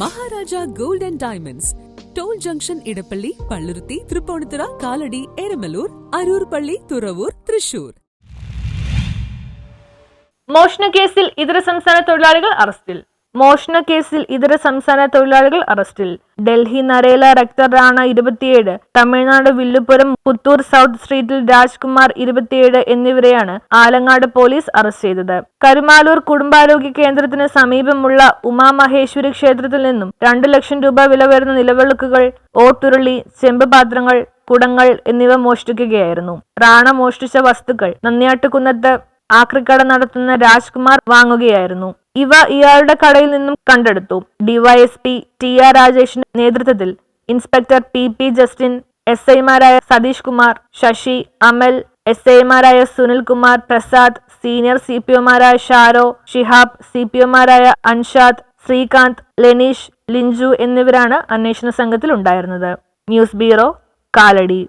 Maharaja gold and diamonds. Toll junction Edappally Palluruthy Tripunithura Kalady Eramalloor Aroor Palli Thuravoor Thrissur. മോഷണ കേസിൽ ഇതര സംസ്ഥാന തൊഴിലാളികൾ അറസ്റ്റിൽ. മോഷണക്കേസിൽ ഇതര സംസ്ഥാന തൊഴിലാളികൾ അറസ്റ്റിൽ. ഡൽഹി നരേല റക്തർ റാണ ഇരുപത്തിയേഴ് തമിഴ്നാട് വില്ലുപുരം പുത്തൂർ സൗത്ത് സ്ട്രീറ്റിൽ രാജ്കുമാർ ഇരുപത്തിയേഴ് എന്നിവരെയാണ് ആലങ്ങാട് പോലീസ് അറസ്റ്റ് ചെയ്തത്. കരുമാലൂർ കുടുംബാരോഗ്യ കേന്ദ്രത്തിന് സമീപമുള്ള ഉമാമഹേശ്വരി ക്ഷേത്രത്തിൽ നിന്നും രണ്ടു ലക്ഷം രൂപ വില വരുന്ന നിലവിളക്കുകൾ ഓട്ടുരുളി ചെമ്പ് പാത്രങ്ങൾ കുടങ്ങൾ എന്നിവ മോഷ്ടിക്കുകയായിരുന്നു. റാണ മോഷ്ടിച്ച വസ്തുക്കൾ നന്ദിയാട്ടുകുന്നത്ത് ആക്രിക്കട നടത്തുന്ന രാജ്കുമാർ വാങ്ങുകയായിരുന്നു. ഇവ ഇയാളുടെ കടയിൽ നിന്നും കണ്ടെടുത്തു. ഡിവൈഎസ്പി ടി ആർ രാജേഷിന്റെ നേതൃത്വത്തിൽ inspector P P Justin S ഐമാരായ സതീഷ് കുമാർ ശശി അമൽ എസ് ഐമാരായ Sunil Kumar Prasad senior C P ഒമാരായ Sharo Shihab C P ഒമാരായ അൻഷാദ് ശ്രീകാന്ത് ലെനീഷ് ലിഞ്ചു എന്നിവരാണ് അന്വേഷണ സംഘത്തിൽ ഉണ്ടായിരുന്നത് ന്യൂസ് ബ്യൂറോ കാലടി.